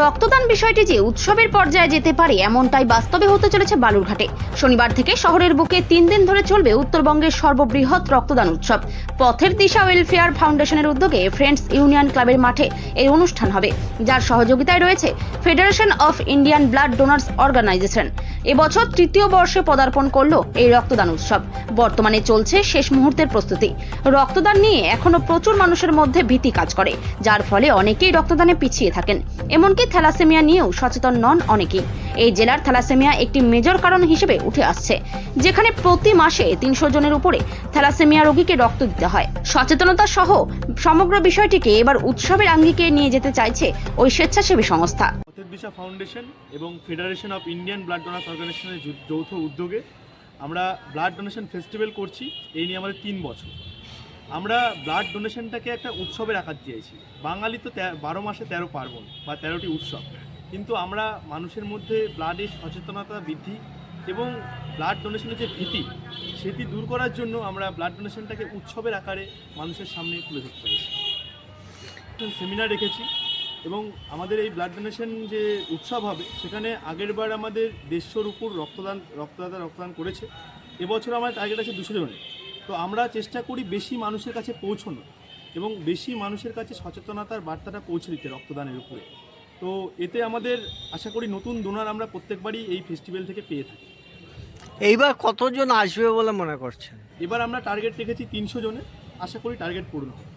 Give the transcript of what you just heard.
রক্তদান বিষয়টি যে উৎসবের পর্যায়ে যেতে পারে, এমনটাই বাস্তবে হতে চলেছে বালুরঘাটে। শনিবার থেকে শহরের বুকে তিন দিন ধরে চলবে উত্তরবঙ্গের সর্ববৃহৎ রক্তদান উৎসব। পথের দিশা ওয়েলফেয়ার ফাউন্ডেশনের উদ্যোগে ফ্রেন্ডস ইউনিয়ন ক্লাবের মাঠে এই অনুষ্ঠান হবে, যার সহযোগিতায় রয়েছে federation of Indian blood donors organisation. এবছর তৃতীয় বর্ষে পদার্পণ করল এই রক্তদান উৎসব। বর্তমানে চলছে শেষ মুহূর্তের প্রস্তুতি। রক্তদান নিয়ে এখনও প্রচুর মানুষের মধ্যে ভীতি কাজ করে, যার ফলে অনেকেই রক্তদানে পিছিয়ে থাকেন। এমনকি থ্যালাসেমিয়া নিয়েও সচেতন নন অনেকেই। এই জেলার থ্যালাসেমিয়া একটি মেজর কারণ হিসেবে উঠে আসছে, যেখানে প্রতি মাসে তিনশো জনের উপরে থ্যালাসেমিয়া রোগীকে রক্ত দিতে হয়। সচেতনতা সহ সমগ্র বিষয়টিকে এবার উৎসবের আঙ্গিকে নিয়ে যেতে চাইছে ওই স্বেচ্ছাসেবী সংস্থা। ফাউন্ডেশন এবং federation of Indian blood donors অর্গানাইজেশনের যৌথ উদ্যোগে আমরা ব্লাড ডোনেশন ফেস্টিভ্যাল করছি, এই নিয়ে আমাদের তিন বছর। আমরা ব্লাড ডোনেশনটাকে একটা উৎসবের আকার দিয়েছি বাঙালি তো বারো মাসে তেরো পার্বণ বা তেরোটি উৎসব। কিন্তু আমরা মানুষের মধ্যে ব্লাডের সচেতনতা বৃদ্ধি এবং ব্লাড ডোনেশনের যে ভীতি, সেটি দূর করার জন্য আমরা ব্লাড ডোনেশনটাকে উৎসবের আকারে মানুষের সামনে তুলে ধরতে পেরেছি। সেমিনার রেখেছি এবং আমাদের এই ব্লাড ডোনেশন যে উৎসব হবে, সেখানে আগেরবার আমাদের দেড়শোর উপর রক্তদান, রক্তদাতা রক্তদান করেছে। এবছর আমার টার্গেট আছে দুশো জনের। তো আমরা চেষ্টা করি বেশি মানুষের কাছে পৌঁছানো এবং বেশি মানুষের কাছে সচেতনতার বার্তাটা পৌঁছে দিতে রক্তদানের উপরে। তো এতে আমাদের আশা করি নতুন ডোনার আমরা প্রত্যেকবারই এই ফেস্টিভ্যাল থেকে পেয়ে থাকি। এইবার কতজন আসবে বলে মনে করছেন? এবার আমরা টার্গেট রেখেছি তিনশো জনে আশা করি টার্গেট পূর্ণ হবে।